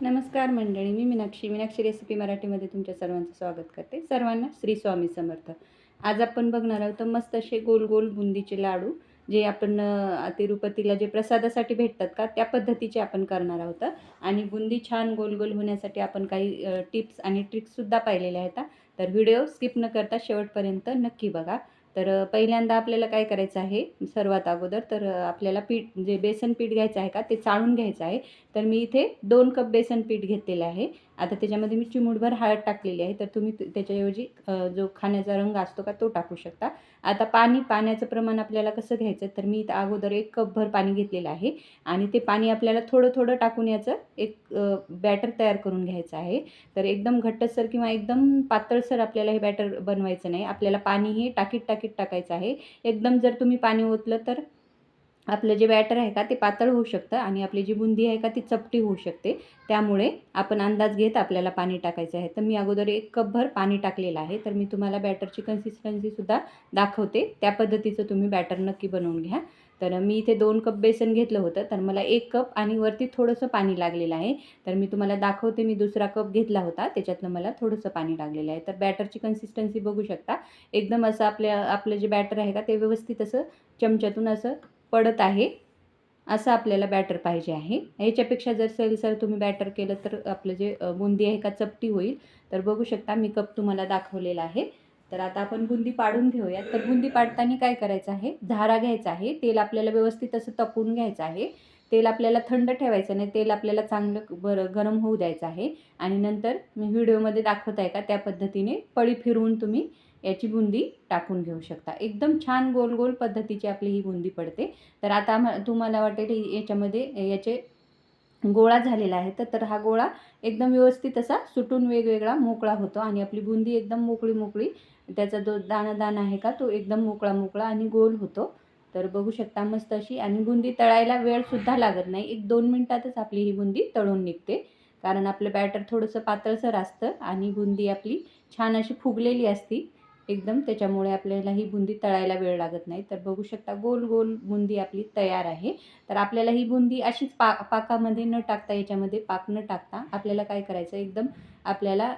नमस्कार मंडळी मी मीनाक्षी. मीनाक्षी रेसिपी मराठीमध्ये तुमच्या सर्वांचं स्वागत करते. सर्वांना श्री स्वामी समर्थ. आज आपण बघणार आहोत मस्त असे गोल गोल बुंदीचे लाडू जे आपण तिरुपतीला जे प्रसादासाठी भेटतात का त्या पद्धतीचे आपण करणार आहोत. आणि बुंदी छान गोल गोल होण्यासाठी आपण काही टिप्स आणि ट्रिक्ससुद्धा पाहिलेल्या आहेत. तर व्हिडिओ स्किप न करता शेवटपर्यंत नक्की बघा. तर पहिल्यांदा आपल्याला काय करायचं आहे सर्वात अगोदर तर आपल्याला पीठ जे बेसन पीठ घ्यायचं आहे का ते चाळून घ्यायचं आहे. तर मी इथे दोन कप बेसन पीठ घेतलेलं आहे. आता त्याच्यामध्ये मी चिमूटभर हळद टाकलेली आहे. तर तुम्ही त्याच्याऐवजी जो खाण्याचा रंग असतो का तो टाकू शकता. आता पाणी पाण्याचं प्रमाण आपल्याला कसं घ्यायचं तर मी इथं अगोदर एक कपभर पाणी घेतलेलं आहे. आणि ते पाणी आपल्याला थोडं थोडं टाकून याचं एक बॅटर तयार करून घ्यायचं आहे. तर एकदम घट्टसर किंवा एकदम पातळसर आपल्याला हे बॅटर बनवायचं नाही. आपल्याला पाणी हे टाकीत टाकीत टाकायचं आहे. एकदम जर तुम्ही पाणी ओतलं तर आपलं जे बॅटर आहे का ते पातळ होऊ शकतं आणि आपली जी बुंदी आहे का ती चपटी होऊ शकते. त्यामुळे आपण अंदाज घेत आपल्याला पाणी टाकायचं आहे. तर मी अगोदर एक कपभर पाणी टाकलेलं आहे. तर मी तुम्हाला बॅटरची कन्सिस्टन्सीसुद्धा दाखवते. त्या पद्धतीचं तुम्ही बॅटर नक्की बनवून घ्या. तर मी इथे दोन कप बेसन घेतलं होतं. तर मला एक कप आणि वरती थोडंसं पाणी लागलेलं आहे. तर मी तुम्हाला दाखवते. मी दुसरा कप घेतला होता. त्याच्यातनं मला थोडंसं पाणी लागलेलं आहे. तर बॅटरची कन्सिस्टन्सी बघू शकता. एकदम असं आपल्या आपलं जे बॅटर आहे का ते व्यवस्थित असं चमच्यातून असं पडत आहे. असं आपल्याला बॅटर पाहिजे आहे. ह्याच्यापेक्षा जर सैलसर तुम्ही बॅटर केलं तर आपलं जे बुंदी आहे का चपटी होईल. तर बघू शकता मी कप तुम्हाला दाखवलेला आहे. तर आता आपण बुंदी पाडून घेऊया तर बुंदी पाडताना काय करायचं आहे? झारा घ्यायचा आहे. तेल आपल्याला व्यवस्थित असं तपून घ्यायचं आहे. तेल आपल्याला थंड ठेवायचं नाही. तेल आपल्याला चांगलं बरं गरम होऊ द्यायचं आहे. आणि नंतर मी व्हिडिओमध्ये दाखवत आहे का? त्या पद्धतीने पळी फिरवून तुम्ही याची बुंदी टाकून घेऊ शकता. एकदम छान गोल गोल पद्धतीची आपली ही बुंदी पडते. तर आता म तुम्हाला वाटेल ही- याच्यामध्ये याचे गोळा झालेला आहे. तर तर हा गोळा एकदम व्यवस्थित असा सुटून वेगवेगळा मोकळा होतो आणि आपली बुंदी एकदम मोकळी मोकळी त्याचा जो दाणा दाणा आहे का तो एकदम मोकळा मोकळा आणि गोल होतो. तर बघू शकता मस्त अशी आणि बुंदी तळायला वेळसुद्धा लागत नाही. एक दोन मिनटातच आपली ही बुंदी तळून निघते. कारण आपलं बॅटर थोडंसं पातळसर असतं आणि बुंदी आपली छान अशी फुगलेली असती. एकदम त्याच्यामुळे आपल्याला ही बुंदी तळायला वेळ लागत नाही. तर बघू शकता गोल गोल बुंदी आपली तयार आहे. तर आपल्याला ही बुंदी अशीच पा पाकामध्ये न टाकता याच्यामध्ये पाक न टाकता आपल्याला काय करायचं? एकदम आपल्याला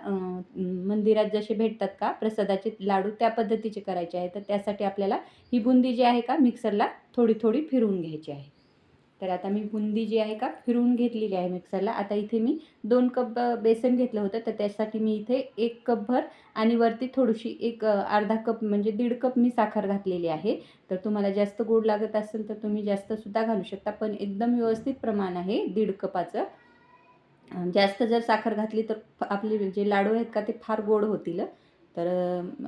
मंदिरात जसे भेटतात का प्रसादाचे लाडू त्या पद्धतीचे करायचे आहे तर त्यासाठी आपल्याला ही बुंदी जी आहे का मिक्सरला थोडी थोडी फिरवून घ्यायची आहे. तर आता मी बुंदी जी आहे का फिरवून घेतलेली आहे मिक्सरला. आता इथे मी दोन कप बेसन घेतलं होतं. तर त्यासाठी मी इथे एक कपभर आणि वरती थोडीशी एक अर्धा कप म्हणजे दीड कप मी साखर घातलेली आहे. तर तुम्हाला जास्त गोड लागत असेल तर तुम्ही जास्तसुद्धा घालू शकता. पण एकदम व्यवस्थित प्रमाण आहे दीड कपाचं. जास्त जर साखर घातली तर आपले जे लाडू आहेत का ते फार गोड होतील. तर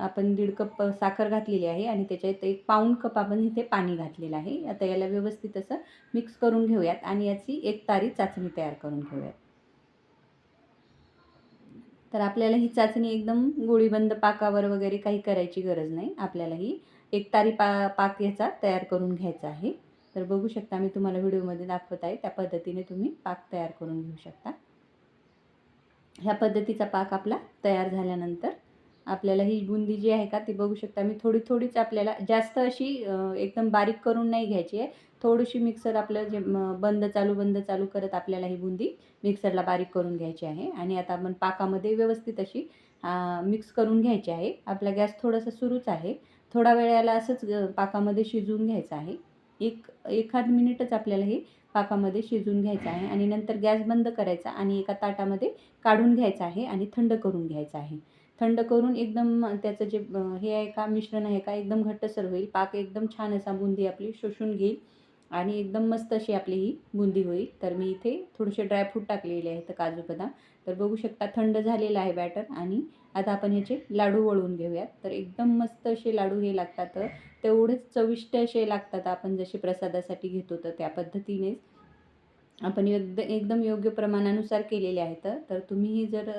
आपण दीड कप साखर घातलेली आहे आणि त्याच्यात एक पाऊण कप आपण इथे पाणी घातलेलं आहे. आता याला व्यवस्थित असं मिक्स करून घेऊयात आणि याची एक तारी चाचणी तयार करून घेऊयात. तर आपल्याला ही चाचणी एकदम गोळीबंद पाकावर वगैरे काही करायची गरज नाही. आपल्याला ही एक तारी पा पाक याचा तयार करून घ्यायचा आहे. तर बघू शकता मी तुम्हाला व्हिडिओमध्ये दाखवत आहे. त्या पद्धतीने तुम्ही पाक तयार करून घेऊ शकता. ह्या पद्धतीचा पाक आपला तयार झाल्यानंतर आपल्याला ही बुंदी जी आहे का ती बघू शकता. मी थोडी थोडीच आपल्याला जास्त अशी एकदम बारीक करून नाही घ्यायची आहे. थोडीशी मिक्सर आपलं जे बंद चालू बंद चालू करत आपल्याला ही बुंदी मिक्सरला बारीक करून घ्यायची आहे. आणि आता आपण पाकामध्ये व्यवस्थित अशी मिक्स करून घ्यायची आहे. आपला गॅस थोडासा सुरूच आहे. थोडा वेळाला असंच पाकामध्ये शिजवून घ्यायचं आहे. एक एखाद मिनिटच आपल्याला हे पाकामध्ये शिजवून घ्यायचं आहे. आणि नंतर गॅस बंद करायचा आणि एका ताटामध्ये काढून घ्यायचा आहे आणि थंड करून घ्यायचं आहे. थंड करून एकदम त्याचं जे हे आहे का मिश्रण आहे का एकदम घट्टसर होईल. पाक एकदम छान असा बुंदी आपली शोषून घेईल आणि एकदम मस्त अशी आपली ही बुंदी होईल. तर मी इथे थोडेसे ड्रायफ्रूट टाकलेले आहेत काजू बदाम. तर बघू शकता थंड झालेलं आहे बॅटर आणि आता आपण ह्याचे लाडू वळून घेऊयात. तर एकदम मस्त असे लाडू हे लागतात. तेवढेच चविष्ट असे लागतात आपण जसे प्रसादासाठी घेतो तर त्या पद्धतीनेच. आपण योग्य एकदम योग्य प्रमाणानुसार केलेले आहेत तर. तुम्हीही जर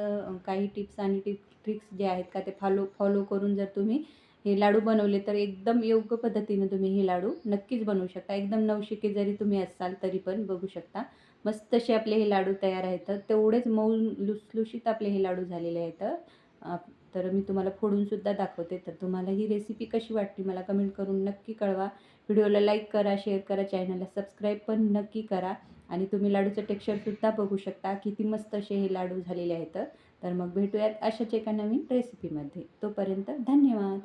काही टिप्स आणि टिप ट्रिक्स जे आहेत का ते फॉलो फॉलो करून जर तुम्ही हे लाडू बनवले तर एकदम योग्य पद्धतीने तुम्ही हे लाडू नक्कीच बनवू शकता. एकदम नवशिके जरी तुम्ही असाल तरी पण बघू शकता. मस्त असे आपले हे लाडू तयार आहेत तेवढेच मऊ लुसलुशीत आपले हे लाडू झालेले आहेत तर. मी तुम्हाला फोडूनसुद्धा दाखवते. तर तुम्हाला ही रेसिपी कशी वाटली मला कमेंट करून नक्की कळवा. व्हिडिओला लाईक करा शेअर करा चॅनलला सबस्क्राईब पण नक्की करा. आणि तुम्ही लाडूचं टेक्स्चरसुद्धा बघू शकता. किती मस्त असे हे लाडू झालेले आहेत. तर मग भेटूयात अशाच एका नवीन रेसिपीमध्ये तोपर्यंत धन्यवाद.